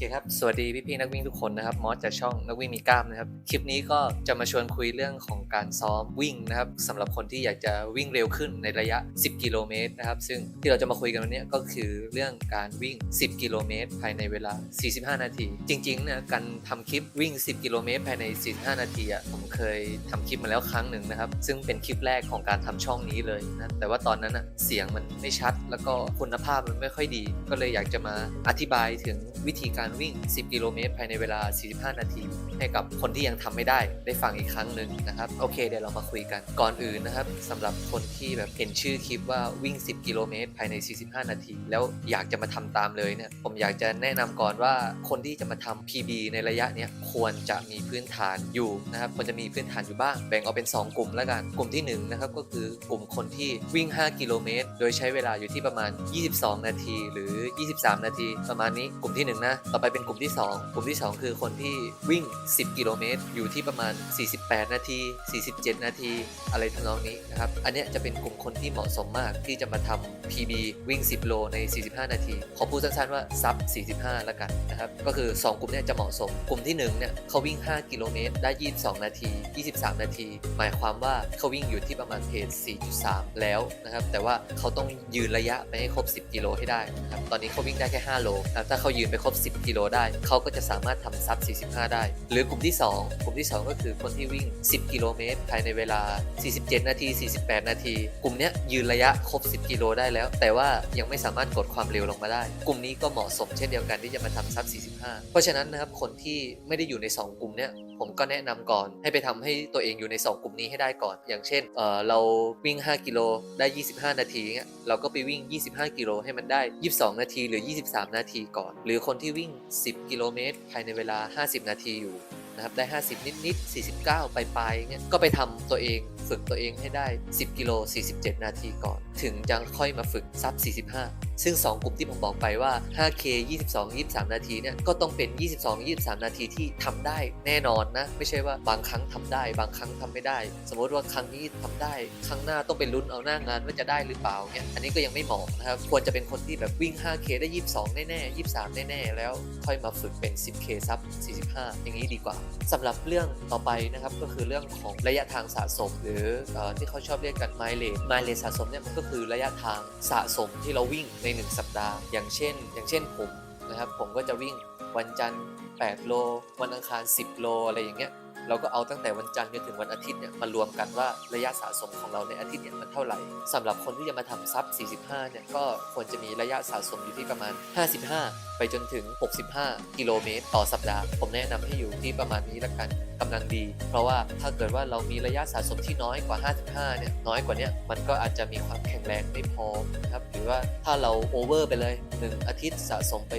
คครับ สวัสดีพี่ๆนักวิ่งทุกคนนะครับ มอสจากช่องนักวิ่งมีกล้ามนะครับ คลิปนี้ก็จะมาชวนคุยเรื่องของการซ้อมวิ่งนะครับสำหรับคนที่อยากจะวิ่งเร็วขึ้นในระยะ 10 กิโลเมตรนะครับ ซึ่งที่เราจะมาคุยกันวันนี้ก็คือเรื่องการวิ่ง 10 กิโลเมตรภายในเวลา 45 นาที จริงๆเนี่ยการทำคลิปวิ่ง 10 กิโลเมตรภายใน 45 นาทีอะผมเคยทำคลิปมาแล้วครั้งหนึ่งนะครับ ซึ่งเป็นคลิปแรกของการทำช่องนี้เลยนะแต่ว่าตอนนั้นอะเสียงมันไม่ชัด แล้วก็คุณภาพมันไม่ค่อยดี ก็เลยอยากจะมาอธิบายถึงวิธีการวิ่ง 10 กิโลเมตรภายในเวลา 45 นาที ให้กับคนที่ยังทำไม่ได้ได้ฟังอีกครั้งหนึ่งนะครับโอเคเดี๋ยวเรามาคุยกันก่อนอื่นนะครับสำหรับคนที่แบบเห็นชื่อคลิปว่าวิ่ง 10 กิโลเมตรภายใน 45 นาที แล้วอยากจะมาทำตามเลยเนี่ยผมอยากจะแนะนำก่อนว่าคนที่จะมาทำ PB ในระยะเนี้ยควรจะมีพื้นฐานอยู่นะครับควรจะมีพื้นฐานอยู่บ้างแบ่งออกเป็น 2 กลุ่มแล้วกันกลุ่มที่1นะครับก็คือกลุ่มคนที่วิ่ง 5 กิโลเมตร โดยใช้เวลาอยู่ที่ประมาณ 22 นาที หรือ 23 นาที ประมาณนี้กลุ่มที่ 1 นะ ต่อไปเป็นกลุ่มที่ 2 กลุ่มที่ 2 คือคนที่วิ่ง10 กิโลเมตร อยู่ที่ประมาณ 48 นาที 47 นาที อะไรทำนองนี้นะครับ อันนี้จะเป็นกลุ่มคนที่เหมาะสมมากที่จะมาทำ PB วิ่ง 10 โลใน 45 นาที ขอพูดสั้นๆว่าซับ 45แล้วกันนะครับ ก็คือ 2 กลุ่มนี้จะเหมาะสม กลุ่มที่1เนี่ยเขาวิ่ง 5 กิโลเมตร ได้ 22 นาที 23 นาที หมายความว่าเขาวิ่งอยู่ที่ประมาณเพจ4.3 แล้วนะครับ แต่ว่าเขาต้องยืนระยะไปให้ครบ 10 กิโลให้ได้นะครับ ตอนนี้เขาวิ่งได้แค่ 5 โลนะถ้าเขายืนไปครบ 10 กิโลได้ เขาก็จะสามารถทำซับ 45 ได้หรือกลุ่มที่ 2 กลุ่มที่ 2 ก็คือคนที่วิ่ง 10 กิโลเมตร ภายในเวลา 47 นาที 48 นาที กลุ่มนี้ยยืนระยะครบ 10 กิโลได้แล้ว แต่ว่ายังไม่สามารถกดความเร็วลงมาได้ กลุ่มนี้ก็เหมาะสมเช่นเดียวกันที่จะมาทำซับ 45 เพราะฉะนั้นนะครับคนที่ไม่ได้อยู่ใน 2 กลุ่มเนี้ย ผมก็แนะนำก่อน ให้ไปทำให้ตัวเองอยู่ใน 2 กลุ่มนี้ให้ได้ก่อน อย่างเช่นเเราวิ่ง 5 กิโลได้ 25 นาทีเงี้ยเราก็ไปวิ่ง 25 กิโลให้มันได้ 22 นาทีหรือ 23 นาทีก่อน หรือคนที่วิ่ง 10 กิโลเมตรภายในเวลา 50 นาทีอยู่นะครับได้ 50 นิดๆ49ปลายๆเงี้ยก็ไปทำตัวเอง ฝึกตัวเองให้ได้ 10 กิโล 47 นาทีก่อน ถึงจะค่อยมาฝึกซับ 45 ซึ่ง 2 กลุ่มที่ผมบอกไปว่า 5K 22 23 นาทีเนี่ย ก็ต้องเป็น 22 23 นาทีที่ทำได้แน่นอนนะ ไม่ใช่ว่าบางครั้งทำได้ บางครั้งทำไม่ได้ สมมติว่าครั้งนี้ทำได้ ครั้งหน้าต้องไปลุ้นเอาหน้างานว่าจะได้หรือเปล่าเนี่ย อันนี้ก็ยังไม่เหมาะนะครับ ควรจะเป็นคนที่แบบวิ่ง 5K ได้ 22 แน่ๆ 23 แน่ๆ แล้วค่อยมาฝึกเป็น 10K ซับ 45 อย่างนี้ดีกว่าสำหรับเรื่องต่อไปนะครับ ก็คือเรื่องของระยะทางสะสมหรือเอ่อที่เขาชอบเรียกกันไมล์เลสไมล์เลสสะสมเนี่ยมันก็คือระยะทางสะสมที่เราวิ่งใน 1 สัปดาห์ อย่างเช่น อย่างเช่นผมนะครับผมก็จะวิ่งวันจันทร์ 8 โล วันอังคาร 10 โลอะไรอย่างเงี้ยเราก็เอาตั้งแต่วันจันทร์จนถึงวันอาทิตย์เนี่ยมารวมกันว่าระยะสะสมของเราในอาทิตย์เนี่ยมันเท่าไหร่สำหรับคนที่จะมาทำซับ 45 เนี่ยก็ควรจะมีระยะสะสมอยู่ที่ประมาณ 55 ไปจนถึง 65 กิโลเมตร ต่อสัปดาห์ ผมแนะนำให้อยู่ที่ประมาณนี้ละกัน กำลังดี เพราะว่าถ้าเกิดว่าเรามีระยะสะสมที่น้อยกว่า 55 เนี่ยน้อยกว่านี้มันก็อาจจะมีความแข็งแรงไม่พอนะครับหรือว่าถ้าเราโอเวอร์ไปเลย 1 อาทิตย์สะสมไป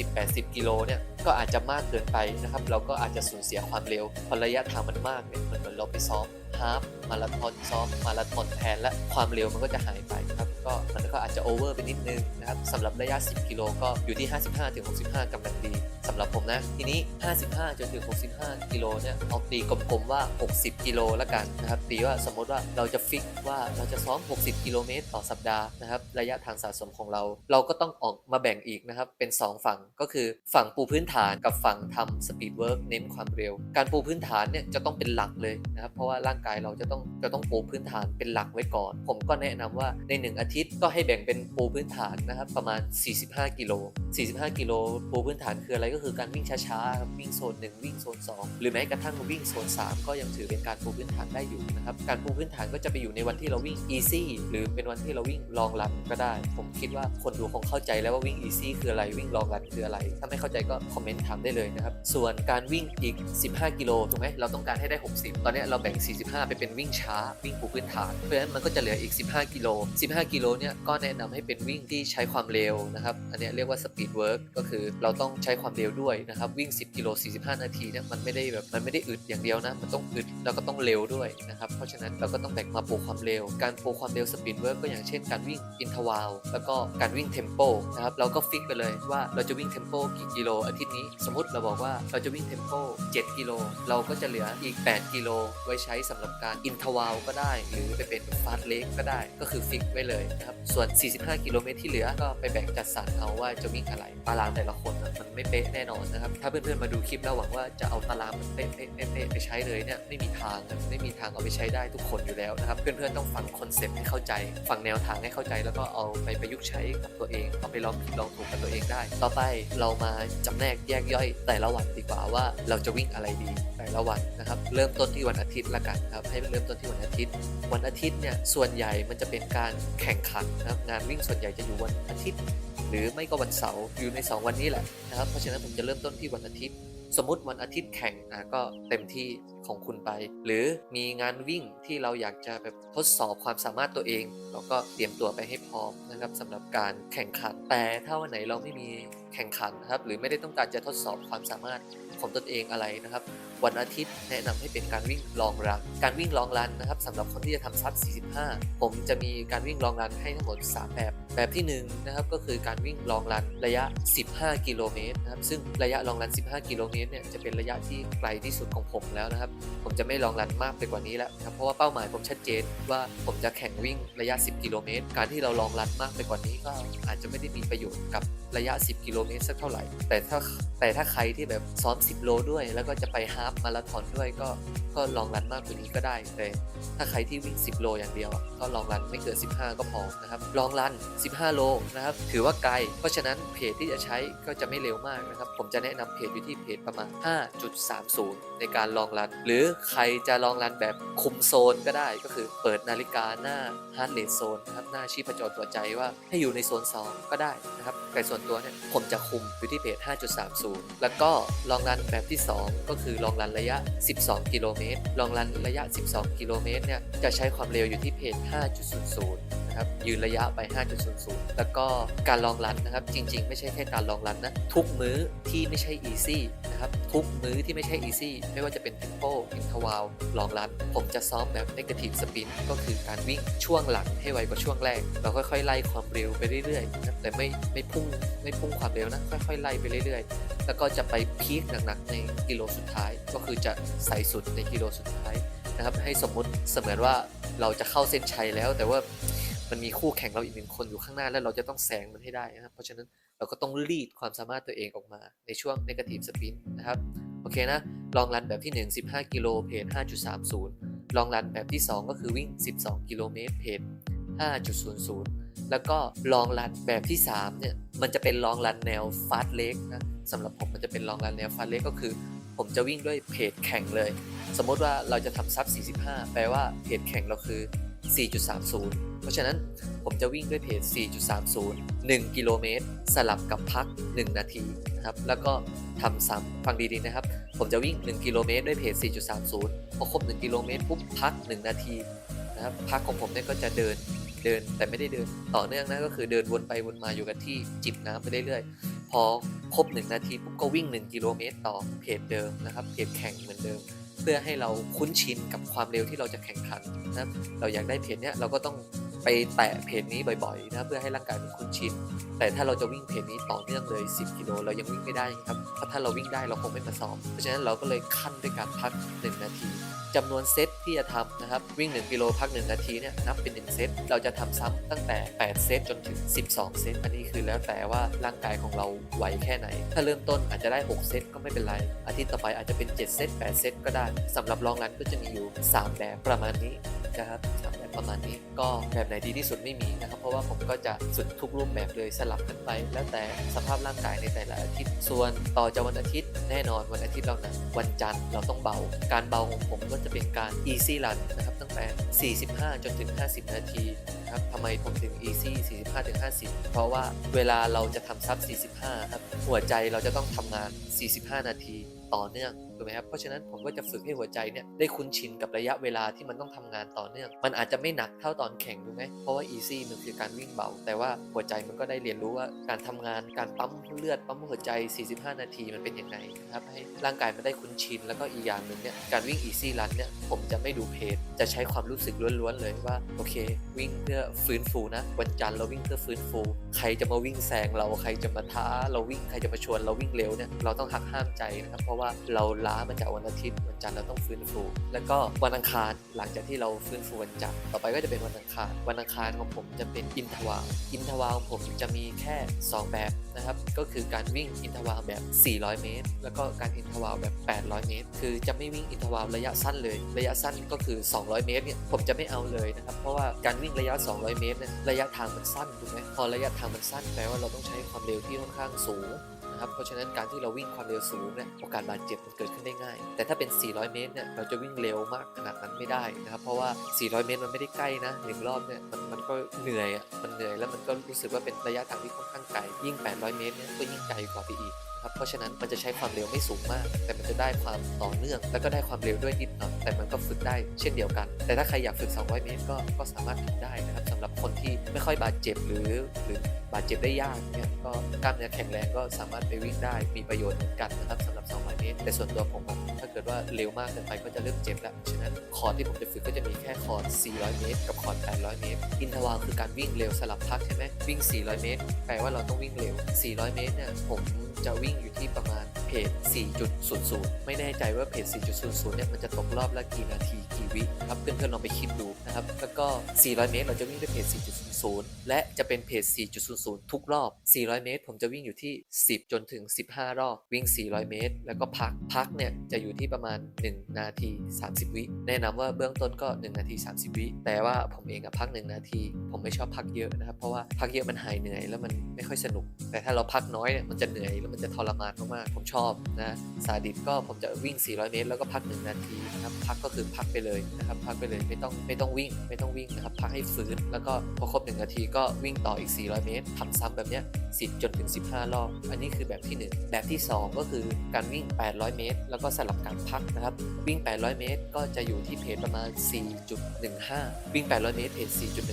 70-80 กิโลเนี่ยก็อาจจะมากเกินไปนะครับเราก็อาจจะสูญเสียความเร็วพอระยะทางมันมากเนี่ยมันเหมือนเราไปซ้อมฮาฟมาราธอนซ้อมมาราธอนแทนและความเร็วมันก็จะหายไปครับก็มันก็อาจจะโอเวอร์ไปนิดนึงนะครับสำหรับระยะ 10 กิโลก็อยู่ที่ 55-65กำลังดีสำหรับผมนะ ทีนี้ 55 จนถึง 65 กิโลเนี่ยเอาตีกลมๆว่า 60 กิโลละกันนะครับตีว่าสมมติว่าเราจะฟิกว่าเราจะซ้อม 60 กิโลเมตรต่อสัปดาห์นะครับระยะทางสะสมของเรา เราก็ต้องออกมาแบ่งอีกนะครับเป็น 2 ฝั่งก็คือฝั่งปูพื้นฐานกับฝั่งทำสปีดเวิร์กเน้นความเร็ว การปูพื้นฐานเนี่ยจะต้องเป็นหลักเลยนะครับเพราะว่าร่างกายเราจะต้องจะต้องปูพื้นฐานเป็นหลักไว้ก่อน ผมก็แนะนำว่าใน 1 อาทิตย์ก็ให้แบ่งเป็นปูพื้นฐานนะครับประมาณ 45 กิโล 45 กิโลปูพื้นฐานคืออะไรก็คือการวิ่งช้าๆครับวิ่งโซน1วิ่งโซน2 หรือแม้กระทั่งวิ่งโซน 3 ก็ยังถือเป็นการปูพื้นฐานได้อยู่นะครับการปูพื้นฐานก็จะไปอยู่ในวันที่เราวิ่ง easy หรือเป็นวันที่เราวิ่ง long run ก็ได้ ผมคิดว่าคนดูคงเข้าใจแล้วว่าวิ่ง easy คืออะไรวิ่ง long run คืออะไร ถ้าไม่เข้าใจก็คอมเมนต์ถามได้เลยนะครับส่วนการวิ่งอีก 15 กิโลถูกไหมเราต้องการให้ได้ 60 ตอนนี้เราแบ่ง 45 ไปเป็นวิ่งช้า วิ่งปูพื้นฐาน เพราะฉะนั้นมันก็จะเหลืออีก 15 กิโล 15 กิโลเนี่ยก็แนะนำให้เป็นวิ่งที่ใช้ความเร็วนะครับอันนี้เรียกว่า speed work ก็คือเราต้องใช้ความเร็วด้วยนะครับวิ่ง 10 กิโล 45 นาทีเนี่ยมันไม่ได้แบบมันไม่ได้อึดอย่างเดียวนะมันต้องอึดแล้วก็ต้องเร็วด้วยนะครับเพราะฉะนั้นเราก็ต้องแบ่งมาปูความเร็ว การปูความเร็ว speed work ก็อย่างเช่นการวิ่ง interval แล้วก็การวิ่ง tempo นะครับเราก็ฟิกไปเลยว่าเราจะวิ่ง tempo กี่กิโลอาทิตย์นี้ สมมติเราบอกว่าเราจะวิ่ง tempo 7กิโล เราก็จะเหลืออีก 8 กิโล ไว้ใช้สำหรับการ interval ก็ได้ หรือไปเป็น fast leg ก็ได้ก็คือฟิกไว้เลยนะครับส่วน 45 กิโลเมตรที่เหลือก็ไปแบ่งจัดสรรเอาว่าจะวิ่งอะไรตารางแต่ละคนนะมันไม่เป๊ะแน่นอนนะครับ ถ้าเพื่อนๆมาดูคลิปแล้วหวังว่าจะเอาตารางมันเป๊ะๆเป๊ะไปใช้เลยเนี่ยไม่มีทางครับไม่มีทางเอาไปใช้ได้ทุกคนอยู่แล้วนะครับ เพื่อนๆต้องฟังคอนเซ็ปต์ให้เข้าใจ ฟังแนวทางให้เข้าใจแล้วก็เอาไปประยุกต์ใช้กับตัวเอง เอาไปลองผิดลองถูกกับตัวเองได้ ต่อไปเรามาจำแนกแยกย่อย แต่ละวันดีกว่าว่าเราจะวิ่งอะไรดีแต่ละวันนะครับ เริ่มต้นที่วันอาทิตย์ละกันครับ ให้เริ่มต้นที่วันอาทิตย์ วันอาทิตย์เนี่ยส่วนใหญ่มันจะเป็นการแข่งขันนะครับงานวิ่งส่วนใหญ่จะอยู่วันอาทิตย์ หรือไม่ก็วันเสาร์อยู่ใน 2 วันนี้แหละนะครับเพราะฉะนั้นผมจะเริ่มต้นที่วันอาทิตย์ สมมติวันอาทิตย์แข่งอะก็เต็มที่ของคุณไป หรือมีงานวิ่งที่เราอยากจะแบบทดสอบความสามารถตัวเอง เราก็เตรียมตัวไปให้พร้อมนะครับสำหรับการแข่งขัน แต่ถ้าวันไหนเราไม่มีแข่งขันนะครับหรือไม่ได้ต้องการจะทดสอบความสามารถของตนเองอะไรนะครับ วันอาทิตย์แนะนำให้เป็นการวิ่งลองรัน การวิ่งลองรันนะครับสำหรับคนที่จะทำซับ45 ผมจะมีการวิ่งลองรันให้ทั้งหมด 3 แบบ แบบที่1นงนะครับก็คือการวิ่งลองรันระยะ 15 กิโลเมตรนะครับซึ่งระยะลองรัน 15 กิโลเมตรเนี่ยจะเป็นระยะที่ไกลที่สุดของผมแล้วนะครับ ผมจะไม่ลองรันมากไปกว่านี้แล้วนะครับเพราะว่าเป้าหมายผมชัดเจนว่าผมจะแข่งวิ่งระยะ 10 กิโลเมตร การที่เราลองรันมากไปกว่านี้ก็อาจจะไม่ได้มีประโยชน์กับระยะ 10 กิโลเมตรสักเท่าไหร่ แต่ถ้าแต่ถ้าใครที่แบบซ้อม 10 โลด้วย แล้วก็จะไปฮาฟมาราธอนด้วยก็ก็ลองรันมากกว่านี้ก็ได้แต่ถ้าใครที่วิ่ง 10 โลอย่างเดียว ก็ลองรันไม่เกิน 15 ก็พอนะครับลองรัน15 โลนะครับ ถือว่าไกล เพราะฉะนั้นเพจที่จะใช้ก็จะไม่เร็วมากนะครับ ผมจะแนะนำเพจอยู่ที่เพจประมาณ 5.30 ในการลองรัน หรือใครจะลองรันแบบคุมโซนก็ได้ ก็คือเปิดนาฬิกาหน้า heart rate zone นะครับ หน้าชีพจรตัวใจว่าให้อยู่ในโซน 2 ก็ได้นะครับ แต่ส่วนตัวเนี่ยผมจะคุมอยู่ที่เพจ 5.30 แล้วก็ลองรันแบบที่ 2 ก็คือลองรันระยะ 12 กิโลเมตร ลองรันระยะ 12 กิโลเมตรเนี่ยจะใช้ความเร็วอยู่ที่เพจ 5.00 นะครับยืนระยะไป 5.00 แล้วก็การลองรันนะครับ จริง ๆ ไม่ใช่แค่การลองรันนะทุกมื้อที่ไม่ใช่ easy นะครับทุกมื้อที่ไม่ใช่ easy ไม่ว่าจะเป็น tempo interval ลองรัน ผมจะซ้อมแบบ negative spin ก็คือการวิ่งช่วงหลังให้ไวกว่าช่วงแรก เราค่อยๆไล่ความเร็วไปเรื่อยๆนะครับแต่ไม่ไม่พุ่งไม่พุ่งความเร็วนะค่อยๆไล่ไปเรื่อยๆ แล้วก็จะไปพีคหนักๆในกิโลสุดท้าย ก็คือจะใส่สุดในกิโลสุดท้ายนะครับให้สมมุติเสมือนว่าเราจะเข้าเส้นชัยแล้วแต่ว่า มันมีคู่แข่งเราอีกหนึ่งคนอยู่ข้างหน้าแล้วเราจะต้องแซงมันให้ได้นะครับ เพราะฉะนั้นเราก็ต้องรีดความสามารถตัวเองออกมาในช่วง negative spin นะครับ โอเคนะ ลองรันแบบที่ 1 15 กิโลเพจ5.30 ลองรันแบบที่ 2 ก็คือวิ่ง 12 กิโลเมตรเพจ5.00 แล้วก็ลองรันแบบที่ 3 เนี่ย มันจะเป็นลองรันแนวฟาสเล็กนะสำหรับผมมันจะเป็นลองรันแนวฟาสเล็กก็คือ ผมจะวิ่งด้วยเพจแข่งเลย สมมติว่าเราจะทำซับ45 แปลว่าเพจแข่งเราคือ 4.30 เพราะฉะนั้นผมจะวิ่งด้วยเพจ 4.30 1 กิโลเมตร สลับกับพัก 1 นาทีนะครับ แล้วก็ทำซ้ำฟังดีๆนะครับ ผมจะวิ่ง 1 กิโลเมตรด้วยเพจ 4.30 พอครบ 1 กิโลเมตรปุ๊บพัก 1 นาทีนะครับ พักของผมเนี่ยก็จะเดินเดินแต่ไม่ได้เดินต่อเนื่องนะก็คือเดินวนไปวนมาอยู่กับที่จิบน้ำไปเรื่อยๆ พอครบ 1 นาทีปุ๊บก็วิ่ง 1 กิโลเมตรต่อเพจเดิมนะครับเพจแข่งเหมือนเดิม เพื่อให้เราคุ้นชินกับความเร็วที่เราจะแข่งขันนะครับเราอยากได้เพจเนี้ยเราก็ต้อง ไปแตะเพจนี้บ่อยๆนะเพื่อให้ร่างกายมันคุ้นชิน แต่ถ้าเราจะวิ่งเพจนี้ต่อเนื่องเลย 10 กิโลเรายังวิ่งไม่ได้ครับเพราะถ้าเราวิ่งได้เราคงไม่มาซ้อม เพราะฉะนั้นเราก็เลยขั้นด้วยการพัก 1 นาทีจำนวนเซตที่จะทำนะครับวิ่ง 1 กิโลพัก 1 นาทีเนี่ยนับเป็น 1 เซตเราจะทำซ้ำตั้งแต่ 8 เซตจนถึง 12 เซตอันนี้คือแล้วแต่ว่าร่างกายของเราไหวแค่ไหน ถ้าเริ่มต้นอาจจะได้ 6 เซตก็ไม่เป็นไร อาทิตย์ต่อไปอาจจะเป็น 7 เซต 8 เซตก็ได้สำหรับลองรันก็จะมีอยู่ 3 แบบประมาณนี้นะครับสามแบบประมาณนี้ก็แบบไหนดีที่สุดไม่มีนะครับ เพราะว่าผมก็จะสุดทุกรูปแบบเลยสลับกันไป แล้วแต่สภาพร่างกายในแต่ละอาทิตย์ ส่วนต่อจากวันอาทิตย์ แน่นอนวันอาทิตย์เรานะวันจันทร์เราต้องเบา การเบาของผมก็จะเป็นการ easy run นะครับตั้งแต่ 45 จนถึง 50 นาทีครับทำไมผมถึง easy 45ถึง50 เพราะว่าเวลาเราจะทำซับ 45 ครับ หัวใจเราจะต้องทำงาน 45 นาทีต่อเนื่อง ถูกไหมครับเพราะฉะนั้นผมก็จะฝึกให้หัวใจเนี่ยได้คุ้นชินกับระยะเวลาที่มันต้องทำงานต่อเนื่อง มันอาจจะไม่หนักเท่าตอนแข่งถูกไหมเพราะว่า easy มันคือการวิ่งเบา แต่ว่าหัวใจมันก็ได้เรียนรู้ว่าการทำงานการปั๊มเลือดปั๊มหัวใจ 45 นาทีมันเป็นยังไงนะครับให้ร่างกายมันได้คุ้นชินแล้วก็อีกอย่างหนึ่งเนี่ยการวิ่ง easy run เนี่ยผมจะไม่ดูเพจจะใช้ความรู้สึกล้วนๆเลยว่าโอเค วิ่งเพื่อฟื้นฟูนะวันจันทร์เราวิ่งเพื่อฟื้นฟู ใครจะมาวิ่งแซงเราใครจะมาท้า เราวิ่งใครจะมาชวนเราวิ่งเร็วเนี่ยเราต้องหักห้ามใจนะครับเพราะว่าเราล้ามาจากวันอาทิตย์วันจันทร์เราต้องฟื้นฟู แล้วก็วันอังคารหลังจากที่เราฟื้นฟูวันจันทร์ต่อไปก็จะเป็นวันอังคาร วันอังคารของผมจะเป็นอินทวาอินทวาของผมจะมีแค่ 2 แบบนะครับก็คือการวิ่งอินทวาแบบ 400 เมตร แล้วก็การอินทวาแบบ 800 เมตร คือจะไม่วิ่งอินทวาระยะสั้นเลย ระยะสั้นก็คือ 200 เมตรเนี่ยผมจะไม่เอาเลยนะครับเพราะว่าการวิ่งระยะ 200 เมตรเนี่ยระยะทางมันสั้นถูกไหมพอระยะทางมันสั้นแปลว่าเราต้องใช้ความเร็วที่ค่อนข้างสูง นะครับ เพราะฉะนั้นการที่เราวิ่งความเร็วสูงเนี่ยโอกาสบาดเจ็บมันเกิดขึ้นได้ง่าย แต่ถ้าเป็น 400 เมตรเนี่ยเราจะวิ่งเร็วมากขนาดนั้นไม่ได้นะครับเพราะว่า 400 เมตรมันไม่ได้ใกล้นะหนึ่งรอบเนี่ยมันมันก็เหนื่อยอะมันเหนื่อยแล้วมันก็รู้สึกว่าเป็นระยะทางที่ค่อนข้างไกลยิ่ง 800 เมตรเนี่ยก็ยิ่งไกลกว่าไปอีกครับเพราะฉะนั้นมันจะใช้ความเร็วไม่สูงมาก แต่มันจะได้ความต่อเนื่อง แล้วก็ได้ความเร็วด้วยนิดหน่อยแต่มันก็ฝึกได้เช่นเดียวกัน แต่ถ้าใครอยากฝึก 200 เมตรก็ก็สามารถทำได้นะครับสำหรับคนที่ไม่ค่อยบาดเจ็บหรือหรือบาดเจ็บได้ยากเนี่ย ก็กล้ามเนื้อแข็งแรงก็สามารถไปวิ่งได้มีประโยชน์เหมือนกันนะครับสำหรับ 200 เมตร แต่ส่วนตัวผมถ้าเกิดว่าเร็วมากเกินไปก็จะเริ่มเจ็บแล้ว ฉะนั้นคอร์ดที่ผมจะฝึกก็จะมีแค่คอร์ด 400 เมตร กับคอร์ด 800 เมตร อินทวาคือการวิ่งเร็วสลับพักใช่ไหมวิ่ง 400 เมตร แปลว่าเราต้องวิ่งเร็ว 400 เมตรเนี่ยผมจะวิ่งอยู่ที่ประมาณ เพจ 4.00 ไม่แน่ใจว่าเพจ 4.00 เนี่ยมันจะตกรอบละกี่นาทีกี่วิครับเพื่อนๆลองไปคิดดูนะครับ แล้วก็ 400 เมตรเราจะวิ่งด้วยเพจ 4.00 และจะเป็นเพจ 4.00 ทุกรอบ 400 เมตร ผมจะวิ่งอยู่ที่ 10 จนถึง 15 รอบ วิ่ง 400 เมตร แล้วก็พัก พักเนี่ยจะอยู่ที่ประมาณ 1 นาที 30 วิ แนะนำว่าเบื้องต้นก็ 1 นาที 30 วิ แต่ว่าผมเองอะพัก 1 นาที ผมไม่ชอบพักเยอะนะครับ เพราะว่าพักเยอะมันหายเหนื่อยแล้วมันไม่ค่อยสนุก แต่ถ้าเราพักน้อยเนี่ยมันจะเหนื่อยแล้วมันจะทรมานมากๆ ผมชอบนะซาดิสก็ผมจะวิ่ง 400 เมตร แล้วก็พัก 1 นาทีนะครับพักก็คือพักไปเลยนะครับพักไปเลยไม่ต้องไม่ต้องวิ่งไม่ต้องวิ่งนะครับพักให้ฟื้นแล้วก็พอครบ 1 นาทีก็วิ่งต่ออีก 400 เมตรทำซ้ำแบบเนี้ย10 จนถึง 15 รอบ อันนี้คือแบบที่ 1 แบบที่ 2 ก็คือการวิ่ง 800 เมตร แล้วก็สลับการพักนะครับวิ่ง 800 เมตร ก็จะอยู่ที่เพจประมาณ 4.15 วิ่ง 800 เมตรเพจ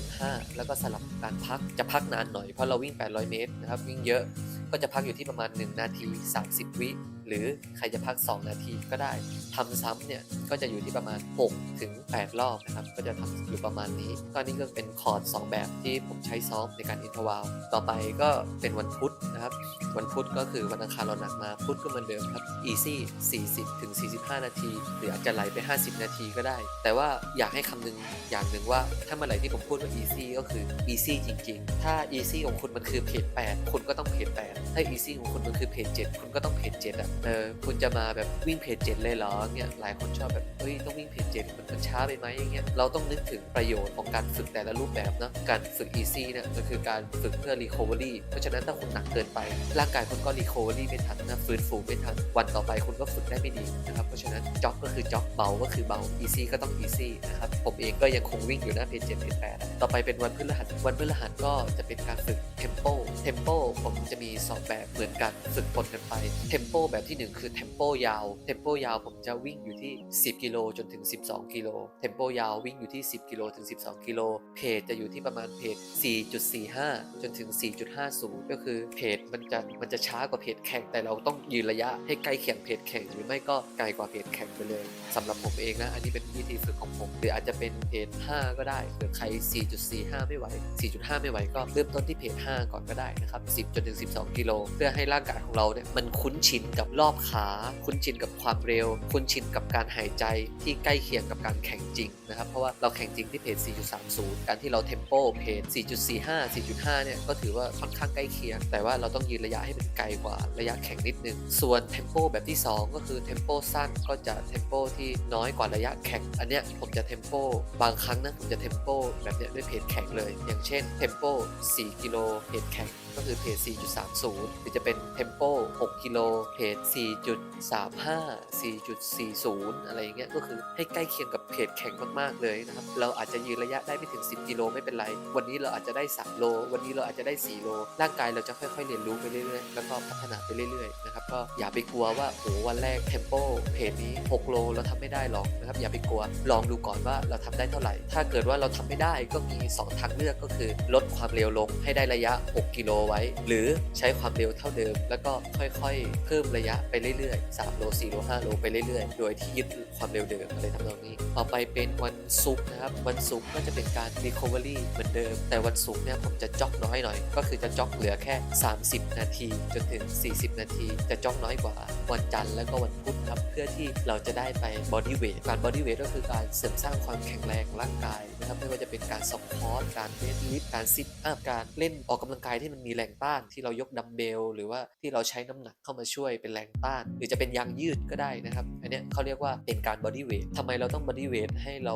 4.15 แล้วก็สลับการพักจะพักนานหน่อยเพราะเราวิ่ง 800 เมตรนะครับวิ่งเยอะ ก็จะพักอยู่ที่ประมาณ 1 นาที 30 วิ หรือใครจะพัก 2 นาทีก็ได้ทำซ้ำเนี่ยก็จะอยู่ที่ประมาณ 6 ถึง 8 รอบนะครับ ก็จะทำอยู่ประมาณนี้ ก็นี่ก็เป็นคอร์ด 2 แบบที่ผมใช้ซ้อมในการอินทวาลต่อไปก็เป็นวันพุธนะครับ วันพุธก็คือวันอังคารเราหนักมา พุธก็เหมือนเดิมครับ easy 40 ถึง 45 นาที หรืออาจจะไหลไป 50 นาทีก็ได้ แต่ว่าอยากให้คำนึงอย่างหนึ่งว่าถ้าเมื่อไหร่ที่ผมพูดว่า easy ก็คือ easy จริง ๆ ถ้า easy ของคุณมันคือเพจ8คุณก็ต้องเพจ8ถ้า easy ของคุณมันคือเพจ7คุณก็ต้องเพจ7อะเออคุณจะมาแบบวิ่งเพจ7เลยเหรอเนี่ยหลายคนชอบแบบเฮ้ยต้องวิ่งเพจ7มันมันช้าไปไหมอย่างเงี้ยเราต้องนึกถึงประโยชน์ของการฝึกแต่ละรูปแบบเนาะการฝึก easy เนี่ยมันคือการฝึกเพื่อ recovery เพราะฉะนั้นถ้าคุณหนักเกินไป ร่างกายคุณก็ recovery ไม่ทันนะฟื้นฟูไม่ทันวันต่อไปคุณก็ฝึกได้ไม่ดีนะครับเพราะฉะนั้นจ็อกก็คือจ็อกเบาก็คือเบา easy ก็ต้อง easy นะครับผมเองก็ยังคงวิ่งอยู่นะเพจ7เพจ8ต่อไปเป็นวันพฤหัสวันพฤหัสก็จะเป็นการฝึก tempo ผมจะมี 2 แบบเหมือนกันฝึกปนกันไป tempo แบบที่ 1 คือ tempo ยาว tempo ยาวผมจะวิ่งอยู่ที่ 10 กิโลจนถึง 12 กิโล tempo ยาววิ่งอยู่ที่ 10 กิโลถึง 12 กิโลเพจจะอยู่ที่ประมาณเพจ 4.45 จนถึง 4.50 ก็คือเพจมันจะมันจะช้ากว่าเพจแข่งแต่เราต้องยืนระยะให้ใกล้เคียงเพจแข่งหรือไม่ก็ไกลกว่าเพจแข่งไปเลยสำหรับผมเองนะอันนี้เป็นวิธีฝึกของผมหรืออาจจะเป็นเพจ 5 ก็ได้หรือใคร 4.45 ไม่ไหว 4.5 ไม่ไหวก็เริ่มต้นที่เพจ 5 ก่อนก็ได้นะครับ 10จนถึง 12 กิโล เพื่อให้ร่างกายของเราเนี่ยมันคุ้นชินกับรอบขา คุ้นชินกับความเร็ว คุ้นชินกับการหายใจที่ใกล้เคียงกับการแข่งจริงนะครับ เพราะว่าเราแข่งจริงที่เพจ 4.30 การที่เราเทมโปเพจ 4.45 4.5 เนี่ยก็ถือว่าค่อนข้างใกล้เคียง แต่ว่าเราต้องยืนระยะให้มันไกลกว่าระยะแข่งนิดนึง ส่วนเทมโปแบบที่ 2 ก็คือเทมโปสั้นก็จะเทมโปที่น้อยกว่าระยะแข่ง อันเนี้ยผมจะเทมโปบางครั้งนะผมจะเทมโปแบบเนี้ยด้วยเพจแข่งเลย อย่างเช่นเทมโป4กิโลเพจแข่ง ก็คือเพจ 4.30 หรือจะเป็นเทมโป6กิโลเพจ 4.35 4.40 อะไรอย่างเงี้ยก็คือให้ใกล้เคียงกับเพจแข่งมากๆเลยนะครับ เราอาจจะยืนระยะได้ไม่ถึง 10 กิโลไม่เป็นไร วันนี้เราอาจจะได้ 3 โล วันนี้เราอาจจะได้ 4 โล ร่างกายเราจะค่อยๆ เรียนรู้ไปเรื่อยๆ แล้วก็พัฒนาไปเรื่อยๆ นะครับ ก็อย่าไปกลัวว่าโหวันแรกเทมโปเพจนี้ 6 โลเราทำไม่ได้หรอกนะครับ อย่าไปกลัว ลองดูก่อนว่าเราทำได้เท่าไหร่ ถ้าเกิดว่าเราทำไม่ได้ก็มี 2 ทางเลือกก็คือ ลดความเร็วลงให้ได้ระยะ 6 กิโลไว้ หรือใช้ความเร็วเท่าเดิม แล้วก็ค่อยๆ เพิ่มระยะไปเรื่อยๆ 3 โล 4 โล 5 โลไปเรื่อยๆ โดยที่ยึดความเร็วเดิมอะไรทำนองนี้ ต่อไปเป็นวันศุกร์นะครับ วันศุกร์ก็จะเป็นการ recovery เหมือนเดิม แต่วันศุกร์เนี่ยผมจะจ็อกน้อยหน่อย ก็คือจะจ็อกเหลือแค่ 30 นาที จนถึง 40 นาที จะจ็อกน้อยกว่า วันจันทร์แล้วก็วันพุธครับ เพื่อที่เราจะได้ไป body weight การ body weight ก็คือการเสริมสร้างความแข็งแรงร่างกายนะครับ ไม่ว่าจะเป็นการสควอตการเดดลิฟต์การซิทอัพการเล่นออกกำลังกายที่มันมีแรงต้านที่เรายกดัมเบลหรือว่าที่เราใช้น้ำหนักเข้ามาช่วยเป็นแรงต้าน หรือจะเป็นยางยืดก็ได้นะครับอันเนี้ยเขาเรียกว่าเป็นการ body weight ทำไมเราต้อง body weight ให้เรา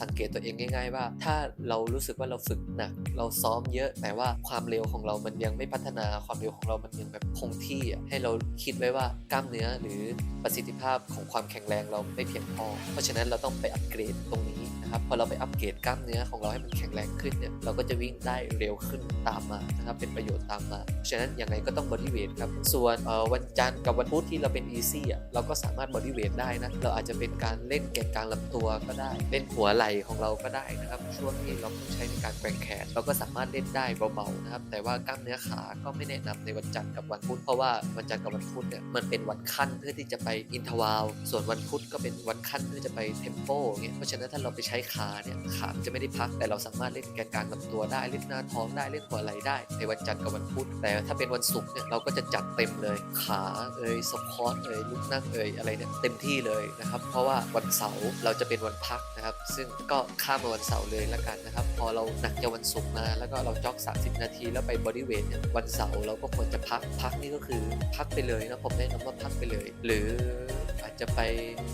สังเกตตัวเองง่าย ๆ ว่า ถ้าเรารู้สึกว่าเราฝึกหนัก เราซ้อมเยอะแต่ว่าความเร็วของเรามันยังไม่พัฒนาความเร็วของเรามันยังแบบคงที่อะให้เราคิดไว้ว่ากล้ามเนื้อหรือประสิทธิภาพของความแข็งแรงเราไม่เพียงพอ เพราะฉะนั้นเราต้องไปอัปเกรดตรงนี้นะครับพอเราไปอัปเกรดกล้ามเนื้อของเราให้มันแข็งแรงขึ้นเนี่ยเราก็จะวิ่งได้เร็วขึ้นตามมานะครับเป็นประโยชน์ตามมาเพราะฉะนั้นยังไงก็ต้อง body weight ครับส่วนวันจันทร์กับวันพุธที่เราเป็น easy อะเราก็สามารถ body weight ได้นะเราอาจจะเป็นการเล่นแกนกลางลำตัวก็ได้ เล่นหัวไหล่ของเราก็ได้นะครับ ช่วงที่เราต้องใช้ในการแกว่งแขนเราก็สามารถเล่นได้เบาๆนะครับ แต่ว่ากล้ามเนื้อขาก็ไม่แนะนำในวันจันทร์กับวันพุธเพราะว่าวันจันทร์กับวันพุธเนี่ยมันเป็นวันขั้นเพื่อที่จะไปอินทวาลส่วนวันพุธก็เป็นวันขั้นเพื่อจะไปเทมโปเงี้ยเพราะฉะนั้นถ้าเราไปใช้ขาเนี่ยขาจะไม่ได้พักแต่เราสามารถเล่นแกนกลางลำตัวได้เล่นหน้าท้องได้เล่นหัวไหล่ได้ ในวันจันทร์กับวันพุธแต่ถ้าเป็นวันศุกร์เนี่ยเราก็จะจัดเต็มเลยขาเอ่ยสควอตเอ่ยลุกนั่งเอ่ยอะไรเนี่ยเต็มที่เลยนะครับ เพราะว่าวันเสาร์เราจะเป็นวันพักนะครับ ซึ่งก็ข้ามมาวันเสาร์เลยละกันนะครับ พอเราหนักจะวันศุกร์มา แล้วก็เราจ็อก 30 นาที แล้วไปบอดี้เวทเนี่ยวันเสาร์เราก็ควรจะพักพักนี่ก็คือพักไปเลยนะผมแนะนำว่าพักไปเลย หรือ อาจจะไป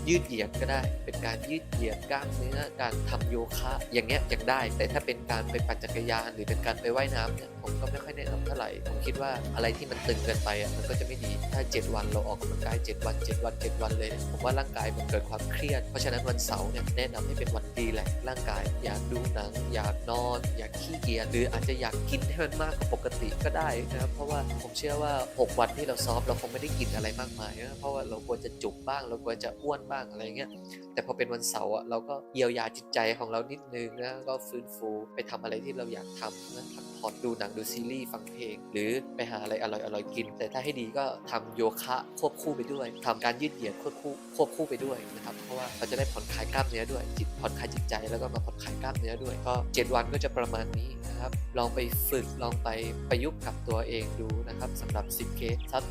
ยืดเหยียดก็ได้ เป็นการยืดเหยียดกล้ามเนื้อการทำโยคะอย่างเงี้ยยังได้ แต่ถ้าเป็นการไปปั่นจักรยาน หรือเป็นการไปว่ายน้ำเนี่ยผมก็ไม่ค่อยแนะนำเท่าไหร่ผมคิดว่าอะไรที่มันตึงเกินไปอะมันก็จะไม่ดีถ้า 7 วันเราออกกำลังกาย 7 วัน 7 วัน 7 วันเลยเนี่ยผมว่าร่างกายมันเกิดความเครียด เพราะฉะนั้นวันเสาร์เนี่ยแนะนำให้เป็นวันดีแหละร่างกาย อยากดูหนัง อยากนอน อยากขี้เกียจหรืออาจจะอยากกินให้มันมากกว่าปกติก็ได้นะครับเพราะว่าผมเชื่อว่า 6 วันที่เราซ้อมเราคงไม่ได้กินอะไรมากมายนะเพราะว่าเราควรจะจุกบ้างเราควรจะอ้วนบ้างอะไรเงี้ยแต่พอเป็นวันเสาร์อะเราก็เยียวยาจิตใจของเรานิดนึงนะก็ฟื้นฟูไปทำอะไรที่เราอยากทำนะพักผ่อนดูหนังดูซีรีส์ฟังเพลง หรือไปหาอะไรอร่อยๆกิน แต่ถ้าให้ดีก็ทำโยคะควบคู่ไปด้วยทำการยืดเหยียดควบคู่ควบคู่ไปด้วยนะครับเพราะว่าเราจะได้ผ่อนคลายกล้ามเนื้อด้วยจิตผ่อนคลายจิตใจแล้วก็มาผ่อนคลายกล้ามเนื้อด้วย ก็ 7 วันก็จะประมาณนี้นะครับลองไปฝึกลองไปประยุกต์กับตัวเองดูนะครับสำหรับ 10K ซับ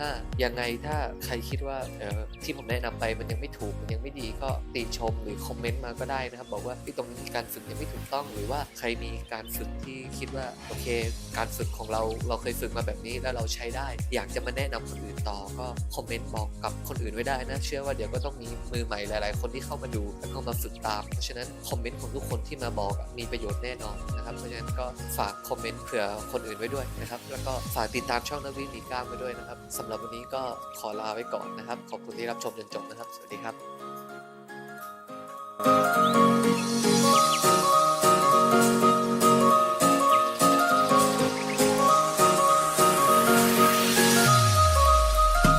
45 ยังไงถ้าใครคิดว่าเออที่ผมแนะนำไปมันยังไม่ถูกมันยังไม่ดีก็ติชมหรือคอมเมนต์มาก็ได้นะครับ บอกว่าที่ตรงนี้การฝึกยังไม่ถูกต้อง หรือว่าใครมีการฝึกที่คิดว่าโอเค การฝึกของเราเราเคยฝึกมาแบบนี้แล้วเราใช้ได้ อยากจะมาแนะนำคนอื่นต่อก็คอมเมนต์บอกกับคนอื่นไว้ได้นะเชื่อว่าเดี๋ยวก็ต้องมีมือใหม่หลาย ๆ คนที่เข้ามาดูแล้วก็มาฝึกตามเพราะฉะนั้นคอมเมนต์ของทุกคนที่มาบอกมีประโยชน์แน่นอนนะครับเพราะฉะนั้นก็ฝากคอมเมนต์เผื่อคนอื่นไว้ด้วยนะครับแล้วก็ฝากติดตามช่องนักวิ่งหนีกล้ามไว้ด้วยนะครับสำหรับวันนี้ก็ขอลาไว้ก่อนนะครับ ขอบคุณที่รับชมจนจบนะครับ สวัสดีครับ